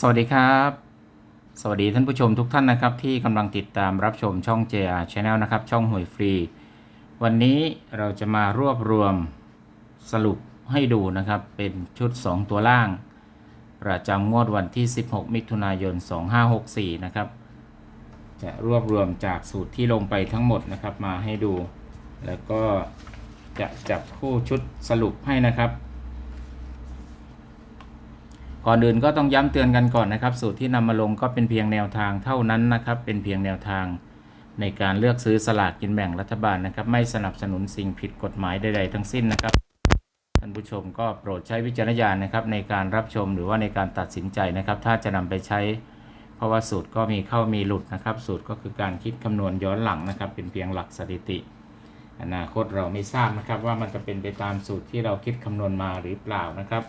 สวัสดีครับ สวัสดีท่านผู้ชมทุกท่านนะครับ ที่กำลังติดตามรับชมช่อง JR Channel นะครับ ช่องหวยฟรี วันนี้เราจะมารวบรวมสรุปให้ดูนะครับ เป็นชุด 2 ตัวล่าง ประจำงวดวันที่ 16 มิถุนายน 2564 นะครับ จะรวบรวมจากสูตรที่ลงไปทั้งหมดนะครับมาให้ดู แล้วก็จะจับคู่ชุดสรุปให้นะครับ ก่อนอื่นก็ต้องย้ำเตือนกันก่อนนะครับ สูตรที่นำมาลงก็เป็นเพียงแนวทางเท่านั้นนะครับ เป็นเพียงแนวทางในการเลือกซื้อสลากกินแบ่งรัฐบาลนะครับ ไม่สนับสนุนสิ่งผิดกฎหมายใด ๆ ทั้งสิ้นนะครับ ท่านผู้ชมก็โปรดใช้วิจารณญาณนะครับ ในการรับชมหรือว่าในการตัดสินใจนะครับ ถ้าจะนำไปใช้ เพราะว่าสูตรก็มีเข้ามีหลุดนะครับ สูตรก็คือการคิดคำนวณย้อนหลังนะครับ เป็นเพียงหลักสถิติ อนาคตเราไม่ทราบนะครับ ว่ามันจะเป็นไปตามสูตรที่เราคิดคำนวณมาหรือเปล่านะครับ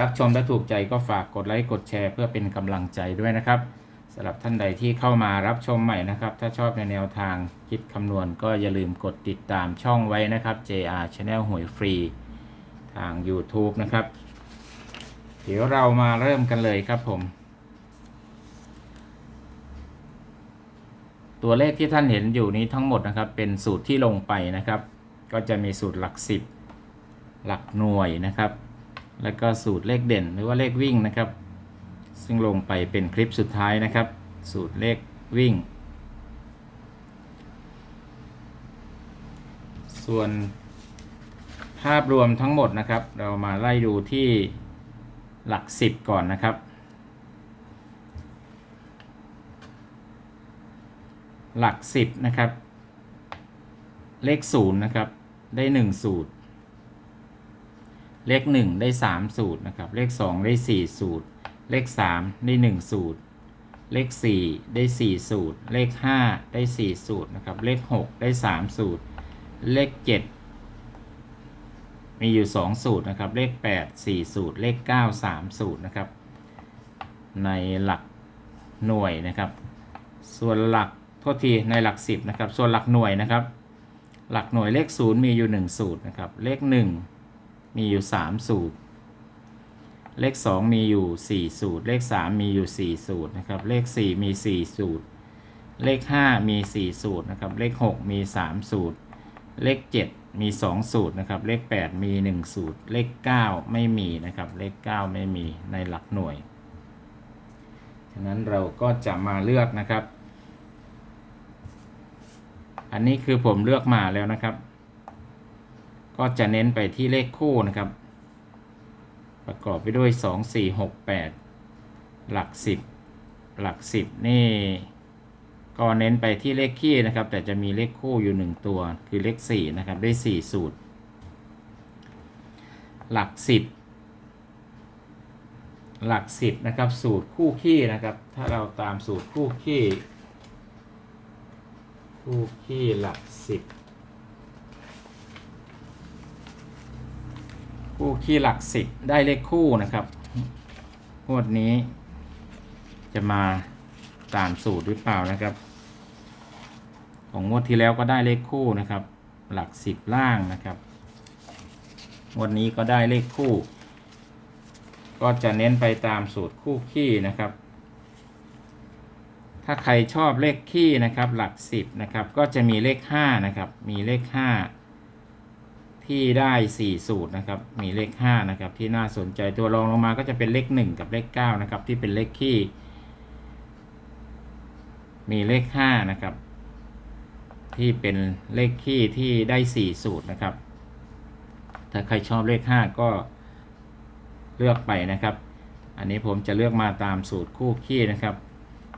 รับชมและถูกใจก็ฝากกดไลค์กดแชร์ เพื่อเป็นกำลังใจด้วยนะครับสำหรับท่านใดที่เข้ามารับชมใหม่นะครับ ถ้าชอบในแนวทางคิดคำนวณก็อย่าลืมกดติดตามช่องไว้นะครับ JR Channel หวยฟรี ทาง YouTube นะครับ เดี๋ยวเรามาเริ่มกันเลยครับผม ตัวเลขที่ท่านเห็นอยู่นี้ทั้งหมดนะครับ เป็นสูตรที่ลงไปนะครับ ก็จะมีสูตรหลักสิบหลักหน่วยนะครับ แล้วก็สูตรเลขเด่นหรือว่าเลขวิ่งนะครับ ซึ่งลงไปเป็นคลิปสุดท้ายนะครับ สูตรเลขวิ่ง ส่วนภาพรวมทั้งหมดนะครับ เรามาไล่ดูที่หลักสิบก่อนนะครับ หลักสิบนะครับ เลขศูนย์นะครับ ได้หนึ่งสูตร เลข 1 ได้ 3 สูตรนะครับ เลข 2 ได้ 4 สูตร เลข 3 ได้ 1 สูตร เลข 4 ได้ 4 สูตร เลข 5 ได้ 4 สูตรนะครับ เลข 6 ได้ 3 สูตร เลข 7 มีอยู่ 2 สูตรนะครับ เลข 8 4 สูตร เลข 9 3 สูตรนะครับ ในหลักหน่วยนะครับ ส่วนหลักโทษทีในหลัก 10นะครับ ส่วนหลักหน่วยนะครับ หลักหน่วยเลข 0 มีอยู่ 1 สูตรนะครับ เลข 1 มีอยู่ 3 สูตร เลข 2 มีอยู่ 4 สูตร เลข 3 มีอยู่ 4 สูตรนะครับ เลข 4 มี 4 สูตร เลข 5 มี 4 สูตรนะครับ เลข 6 มี 3 สูตร เลข 7 มี 2 สูตรนะครับ เลข 8 มี 1 สูตร เลข 9 ไม่มีนะครับ เลข 9 ไม่มีในหลักหน่วย ฉะนั้นเราก็จะมาเลือกนะครับ อันนี้คือผมเลือกมาแล้วนะครับ ก็จะเน้นไปที่เลขคู่นะครับ ประกอบไปด้วย 2 4 6 8 หลัก 10 หลัก 10 นี่ ก็เน้นไปที่เลขคี่นะครับ แต่จะมีเลขคู่อยู่ 1 ตัว คือเลข 4 นะครับ ได้ 4 สูตร หลัก 10 หลัก 10 นะครับ สูตรคู่ขี้นะครับ ถ้าเราตามสูตรคู่ขี้คู่ขี้หลัก 10 คู่ขี้หลักสิบได้เลขคู่นะครับงวดนี้จะมาตามสูตรหรือเปล่านะครับ ของงวดที่แล้วก็ได้เลขคู่นะครับ หลักสิบล่างนะครับงวดนี้ก็ได้เลขคู่ ก็จะเน้นไปตามสูตรคู่ขี้นะครับ ถ้าใครชอบเลขขี้นะครับ หลักสิบนะครับ ก็จะมีเลขห้านะครับ มีเลขห้า ที่ได้ 4 สูตรนะครับ มีเลข 5 นะครับ ที่น่าสนใจตัวรองลงมาก็จะเป็นเลข 1 กับเลข 9 นะครับ ที่เป็นเลขคี่ มีเลข 5 นะครับ ที่เป็นเลขคี่ที่ได้ 4 สูตรนะครับ ถ้าใครชอบเลข 5 ก็เลือกไปนะครับ อันนี้ผมจะเลือกมาตามสูตรคู่คี่นะครับ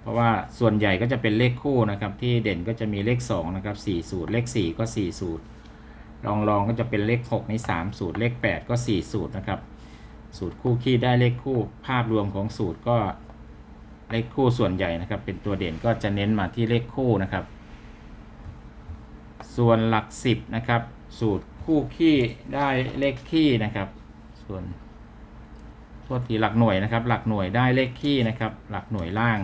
เพราะว่าส่วนใหญ่ก็จะเป็นเลขคู่นะครับ ที่เด่นก็จะมีเลข 2 นะครับ 4 สูตร เลข 4 ก็ 4 สูตร รองรองก็จะเป็นเลข 6 ใน 3 สูตรเลข 8 ก็ 4 สูตรนะครับ สูตรคู่ขี้ได้เลขคู่ภาพรวมของสูตรก็เลขคู่ส่วนใหญ่นะครับ เป็นตัวเด่นก็จะเน้นมาที่เลขคู่นะครับ ส่วนหลัก 10 นะครับ สูตรคู่ขี้ได้เลขขี้นะครับ ส่วนโทษทีหลักหน่วยนะครับ หลักหน่วยได้เลขขี้นะครับ หลักหน่วยล่าง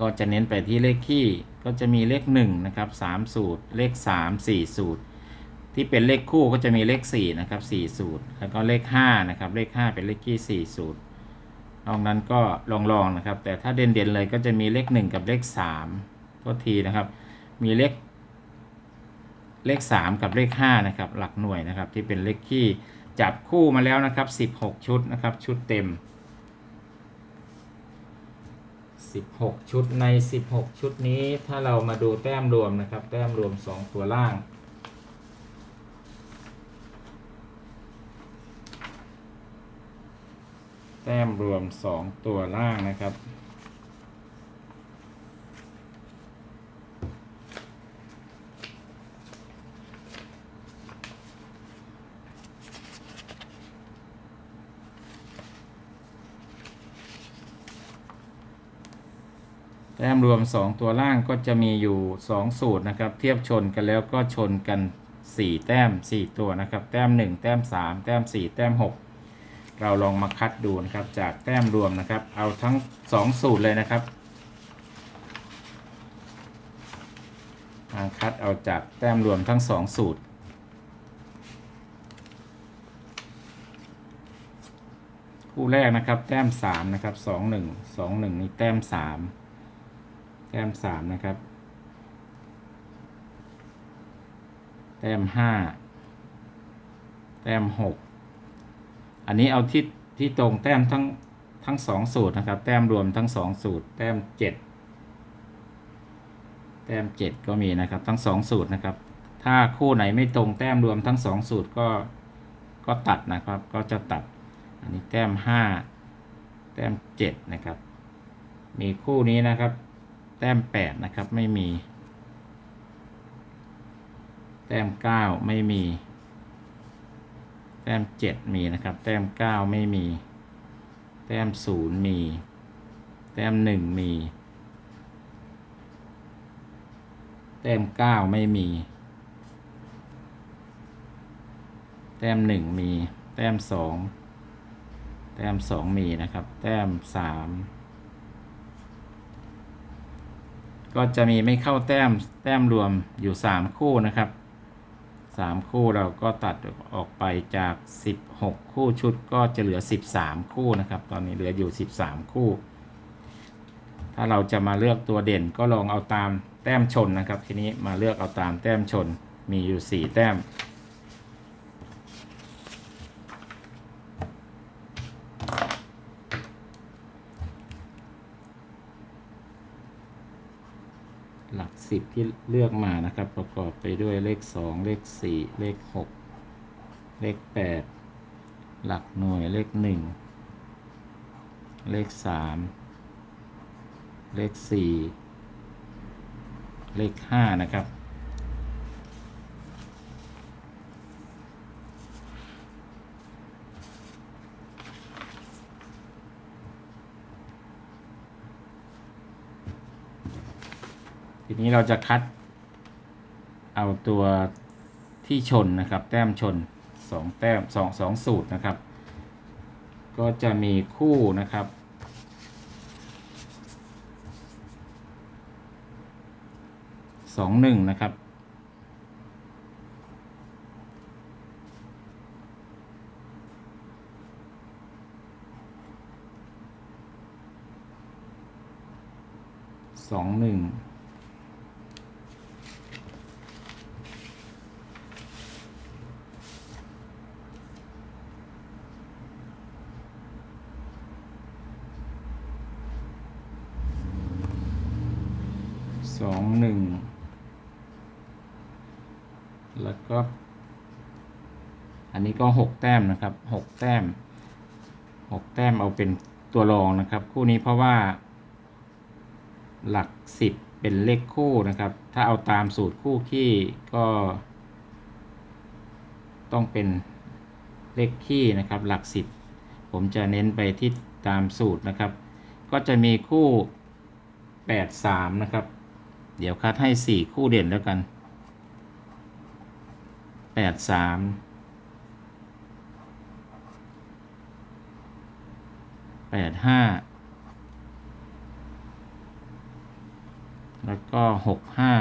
ก็จะเน้นไปที่เลขขี้ก็จะมีเลข1นะครับ3สูตร เลข 3 4 สูตร ที่เป็นเลขคู่ก็จะมีเลขสี่นะครับสี่สูตร แล้วก็เลขห้านะครับเลขห้าเป็นเลขคี่สี่สูตรนอกนั้นก็ลองๆนะครับ แต่ถ้าเด่นๆเลยก็จะมีเลขหนึ่งกับเลขสามโทษทีนะครับ มีเลขเลข 3 กับเลข5นะครับหลักหน่วยนะครับที่เป็นเลขที่จับคู่มาแล้วนะครับ 16 ชุดนะครับชุดเต็ม 16 ชุดใน 16 ชุดนี้ถ้าเรามาดูแต้มรวมนะครับ แต้มรวม 2 ตัวล่าง แต้มรวม 2 ตัวล่างนะครับ แต้มรวม 2 ตัวล่างก็จะมีอยู่ 2 สูตรนะครับ เทียบชนกันแล้วก็ชนกัน 4 แต้ม 4 ตัวนะครับ แต้ม 1 แต้ม 3 แต้ม 4 แต้ม 6 เราลองมาคัดดูนะครับ จากแต้มรวมนะครับ เอาทั้ง 2 สูตรเลยนะครับมาคัดเอาจากแต้มรวมทั้ง 2 สูตรคู่แรกนะครับแต้ม3นะครับ 2 1 2 1 นี่แต้ม 3 แต้มสามนะครับ แต้มห้าแต้มหกอันนี้เอาที่ที่ตรงแต้มทั้งทั้งสองสูตรนะครับ แต้มรวมทั้งสองสูตร แต้มเจ็ดแต้มเจ็ดก็มีนะครับ ทั้งสองสูตรนะครับ ถ้าคู่ไหนไม่ตรงแต้มรวมทั้งสองสูตรก็ก็ตัดนะครับ ก็จะตัด อันนี้แต้มห้าแต้มเจ็ดนะครับ มีคู่นี้นะครับ แต้มแปดนะครับไม่มี แต้มเก้าไม่มี แต้มเจ็ดมีนะครับ แต้มเก้าไม่มี แต้มศูนย์มี แต้มหนึ่งมี แต้มเก้าไม่มี แต้มหนึ่งมี แต้มสองแต้มสองมีนะครับ แต้มสาม ก็จะมีไม่เข้าแต้มแต้มรวมอยู่ 3 คู่นะครับ 3 คู่เราก็ตัดออกไปจาก 16 คู่ชุดก็จะเหลือ 13 คู่นะครับ ตอนนี้เหลืออยู่ 13 คู่ ถ้าเราจะมาเลือกตัวเด่นก็ลองเอาตามแต้มชนนะครับ ทีนี้มาเลือกเอาตามแต้มชนมีอยู่ 4 แต้ม หลักสิบที่เลือกมานะครับ ประกอบไปด้วยเลขสองเลขสี่เลขหกเลขแปดหลักหน่วยเลขหนึ่งเลขสามเลขสี่เลขห้านะครับ ทีนี้เราจะคัด เอาตัวที่ชนนะครับ แต้มชนสองแต้มสองสองสูตรนะครับ ก็จะมีคู่นะครับสองหนึ่งนะครับสองหนึ่ง สองหนึ่ง แล้วก็ อันนี้ ก็หกแต้มนะครับหกแต้มหกแต้มเอาเป็นตัวรองนะครับ คู่นี้เพราะว่า หลักสิบเป็นเลขคู่นะครับ ถ้าเอาตามสูตรคู่ขี้ก็ ต้องเป็นเลขขี้นะครับ หลักสิบผมจะเน้นไปที่ตามสูตรนะครับ ก็จะมีคู่แปดสามนะครับ เดี๋ยวคัดให้สี่คู่เด่นแล้วกันแปดสาม แปดห้าแล้วก็หกห้า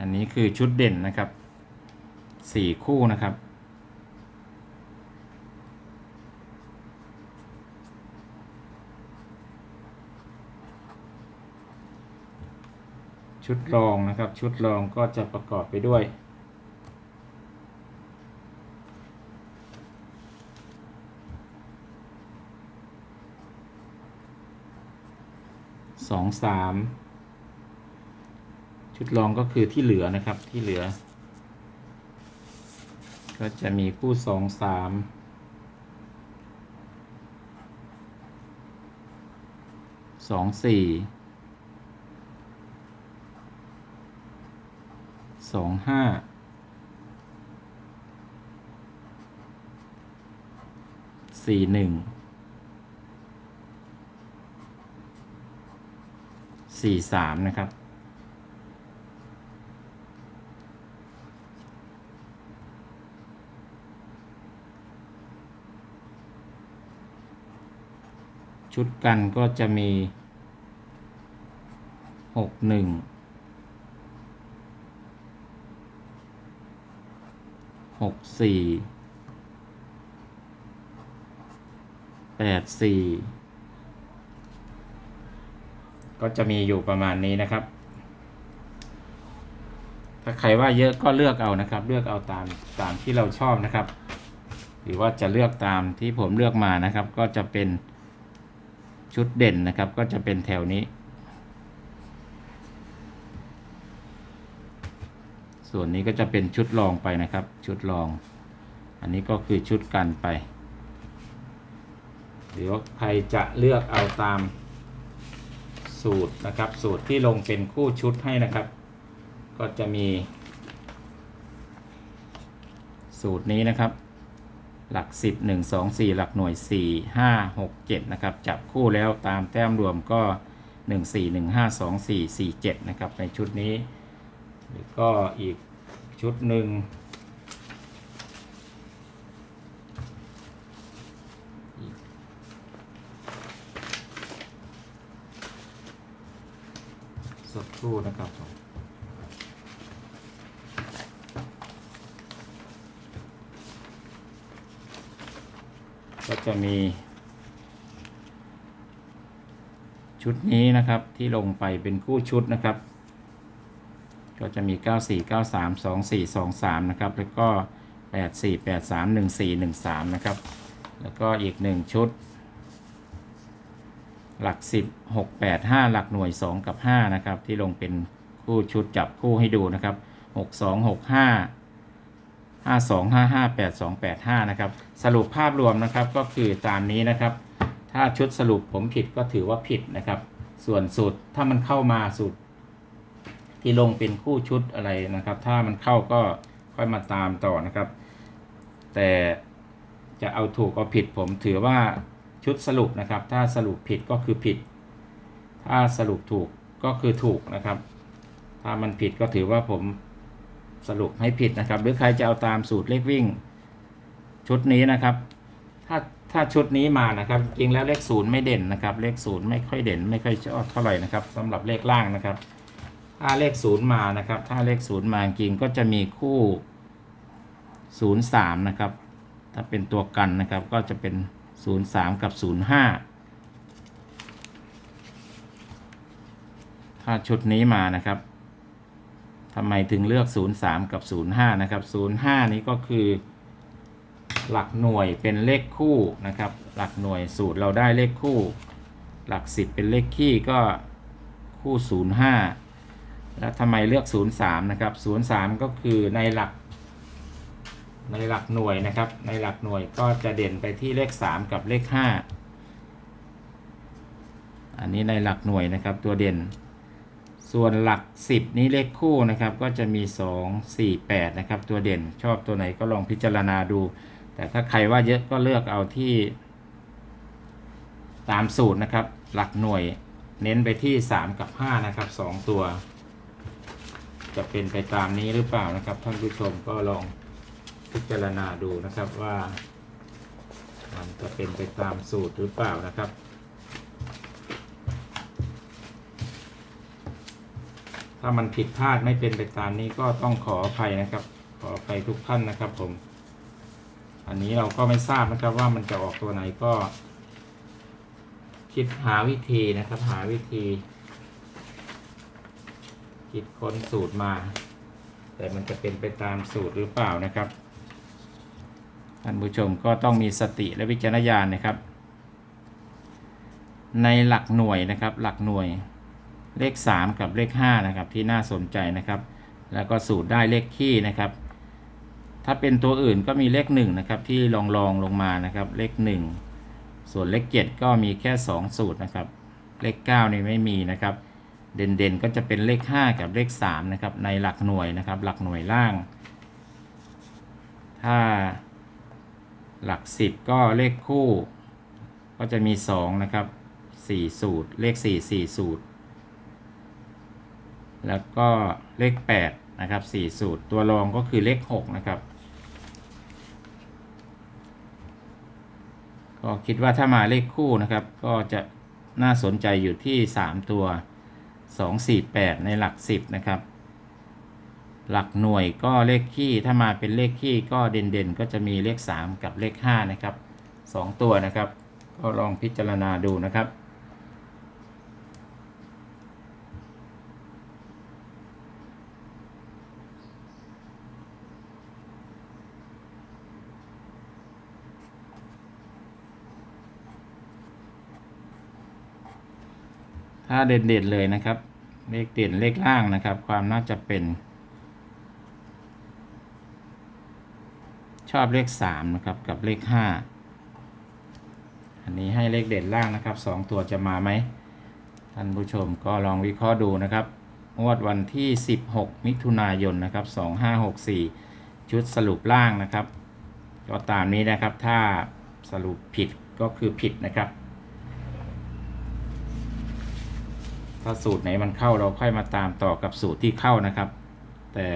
อันนี้คือชุดเด่นนะครับสี่คู่นะครับ ชุดรองนะครับ ชุดรองก็จะประกอบไปด้วย สองสามชุดรองก็คือที่เหลือนะครับที่เหลือ ก็จะมีคู่สองสามสองสี่ สองห้าสี่หนึ่งสี่สามนะครับ ชุดกันก็จะมีหกหนึ่ง หกสี่แปดสี่ก็จะมีอยู่ประมาณนี้นะครับ ถ้าใครว่าเยอะก็เลือกเอานะครับ เลือกเอาตามตามที่เราชอบนะครับ หรือว่าจะเลือกตามที่ผมเลือกมานะครับ ก็จะเป็นชุดเด่นนะครับ ก็จะเป็นแถวนี้ ส่วนนี้ก็จะเป็นชุดรองไปนะครับ ชุดรอง อันนี้ก็คือชุดกันไป เดี๋ยวใครจะเลือกเอาตามสูตรนะครับ สูตรที่ลงเป็นคู่ชุดให้นะครับ ก็จะมี สูตรนี้นะครับ หลัก 10 1 2 4 หลักหน่วย 4 5 6 7 นะครับ จับคู่แล้วตามแต้มรวมก็ 1 4 1 5 2 4 4 7 นะครับ ในชุดนี้ ก็อีกชุดหนึ่งสักครู่นะครับก็จะมี ชุดนี้นะครับที่ลงไปเป็นคู่ชุดนะครับ ก็จะมี 94 93 24 23 นะครับ แล้วก็ 84 83 14 13 นะครับ แล้วก็อีก 1 ชุด หลัก 10 6 8 5 หลักหน่วย 2 กับ 5 นะครับ ที่ลงเป็นคู่ชุดจับคู่ให้ดูนะครับ 6 2 6 5ห้าสองห้าห้าแปดสองแปดห้านะครับ สรุปภาพรวมนะครับก็คือตามนี้นะครับ ถ้าชุดสรุปผมผิดก็ถือว่าผิดนะครับ ส่วนสูตรถ้ามันเข้ามาสูตร ที่ลงเป็นคู่ชุดอะไรนะครับ ถ้ามันเข้าก็ค่อยมาตามต่อนะครับ แต่จะเอาถูกเอาผิดผมถือว่าชุดสรุปนะครับ ถ้าสรุปผิดก็คือผิด ถ้าสรุปถูกก็คือถูกนะครับ ถ้ามันผิดก็ถือว่าผมสรุปให้ผิดนะครับ หรือใครจะเอาตามสูตรเลขวิ่ง ชุดนี้นะครับ ถ้าถ้าชุดนี้มานะครับ จริงแล้วเลขศูนย์ไม่เด่นนะครับ เลขศูนย์ไม่ค่อยเด่น ไม่ค่อยชอบเท่าไหร่นะครับสำหรับเลขล่างนะครับ ถ้าเลขศูนย์มานะครับ ถ้าเลขศูนย์มาจริงก็จะมีคู่ศูนย์สามนะครับ ถ้าเป็นตัวกันนะครับก็จะเป็นศูนย์สามกับศูนย์ห้าถ้าชุดนี้มานะครับทำไมถึงเลือก 03 กับ 05 นะครับ 05 นี้ก็คือ หลักหน่วยเป็นเลขคู่นะครับ หลักหน่วยสูตรเราได้เลขคู่ หลัก 10 เป็นเลขคี่ก็คู่ 05 แล้วทำไมเลือก 03 นะครับ 03 ก็คือในหลัก ในหลักหน่วยนะครับ ในหลักหน่วยก็จะเด่นไปที่เลข 3 กับเลข 5 อันนี้ในหลักหน่วยนะครับตัวเด่น ส่วนหลัก 10 นี้เลขคู่นะครับ ก็จะมี 2 4 8 นะครับ ตัวเด่นชอบตัวไหนก็ลองพิจารณาดู แต่ถ้าใครว่าเยอะก็เลือกเอาที่ ตามสูตรนะครับ หลักหน่วยเน้นไปที่ 3 กับ 5 นะครับ 2 ตัว จะเป็นไปตามนี้หรือเปล่านะครับ ท่านผู้ชมก็ลองพิจารณาดูนะครับว่า มันจะเป็นไปตามสูตรหรือเปล่านะครับถ้ามันผิดพลาดไม่เป็นไปตามนี้ก็ต้องขออภัยนะครับ ขออภัยทุกท่านนะครับผม อันนี้เราก็ไม่ทราบนะครับว่ามันจะออกตัวไหนก็ คิดหาวิธีนะครับ หาวิธี คิดค้นสูตรมา แต่มันจะเป็นไปตามสูตรหรือเปล่านะครับท่านผู้ชมก็ต้องมีสติและวิจารณญาณนะครับ ในหลักหน่วยนะครับ หลักหน่วยเลข 3 กับเลข5นะครับที่น่าสนใจนะครับ แล้วก็สูตรได้เลขคี่นะครับ ถ้าเป็นตัวอื่นก็มีเลข1นะครับที่ลองลองลงมานะครับ เลข 1 ส่วนเลข 7 ก็มีแค่ 2 สูตรนะครับ เลข9นี่ไม่มีนะครับ เด่นๆก็จะเป็นเลข 5 กับเลข3นะครับในหลักหน่วยนะครับ หลักหน่วยล่าง ถ้าหลัก 10 ก็เลขคู่ก็จะมี 2 นะครับ 4 สูตร เลข 4 4 สูตร แล้วก็เลข 8 นะครับ 4 สูตร ตัวรองก็คือเลข 6 นะครับ ก็คิดว่าถ้ามาเลขคู่นะครับ ก็จะน่าสนใจอยู่ที่ 3 ตัว 2 4 8 ในหลัก 10 นะครับ หลักหน่วยก็เลขขี้ถ้ามาเป็นเลขขี้ก็เด่นๆ ก็จะมีเลข 3 กับเลข 5 นะครับ 2 ตัวนะครับ ก็ลองพิจารณาดูนะครับ ถ้าเด่นๆเลยนะครับ เลขเด่นเลขล่างนะครับ ความน่าจะเป็น ชอบเลขสามนะครับกับเลขห้าอันนี้ให้เลขเด่นล่างนะครับสองตัวจะมาไหมท่านผู้ชมก็ลองวิเคราะห์ดูนะครับงวดวันที่ 16 มิถุนายนนะครับ2564 ชุดสรุปล่างนะครับ ก็ตามนี้นะครับถ้าสรุปผิดก็คือผิดนะครับ ถ้าสูตรไหนมันเข้าเราค่อยมาตามต่อกับสูตรที่เข้านะครับ แต่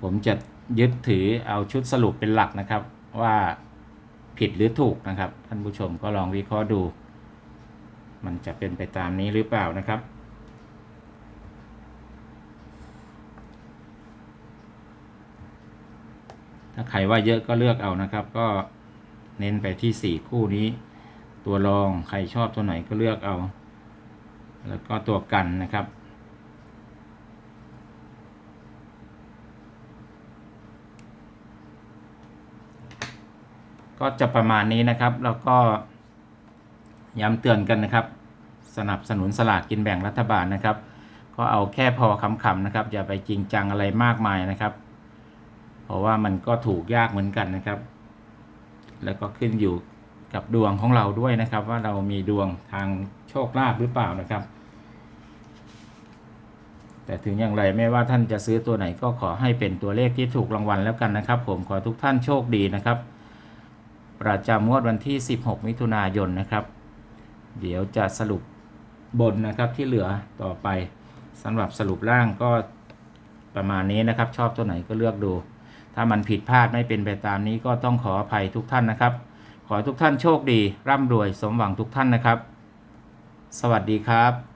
ผมจะยึดถือเอาชุดสรุปเป็นหลักนะครับ ว่าผิดหรือถูกนะครับ ท่านผู้ชมก็ลองวิเคราะห์ดู มันจะเป็นไปตามนี้หรือเปล่านะครับถ้าใครว่าเยอะก็เลือกเอานะครับ ก็เน้นไปที่สี่คู่นี้ ตัวรองใครชอบตัวไหนก็เลือกเอา แล้วก็ตัวกันนะครับ ก็จะประมาณนี้นะครับ แล้วก็ย้ำเตือนกันนะครับ สนับสนุนสลากกินแบ่งรัฐบาลนะครับ ก็เอาแค่พอคำๆนะครับ อย่าไปจริงจังอะไรมากมายนะครับ เพราะว่ามันก็ถูกยากเหมือนกันนะครับ แล้วก็ขึ้นอยู่ กับดวงของเราด้วยนะครับ ว่าเรามีดวงทางโชคลาภหรือเปล่านะครับ แต่ถึงอย่างไรไม่ว่าท่านจะซื้อตัวไหนก็ขอให้เป็นตัวเลขที่ถูกรางวัลแล้วกันนะครับ ผมขอทุกท่านโชคดีนะครับ ประจำงวดวันที่ 16 มิถุนายนนะครับ เดี๋ยวจะสรุปบนนะครับที่เหลือต่อไปสำหรับสรุปล่างก็ประมาณนี้นะครับ ชอบตัวไหนก็เลือกดู ถ้ามันผิดพลาดไม่เป็นไปตามนี้ก็ต้องขออภัยทุกท่านนะครับ ให้ทุกท่านโชคดี ร่ำรวยสมหวังทุกท่านนะครับ สวัสดีครับ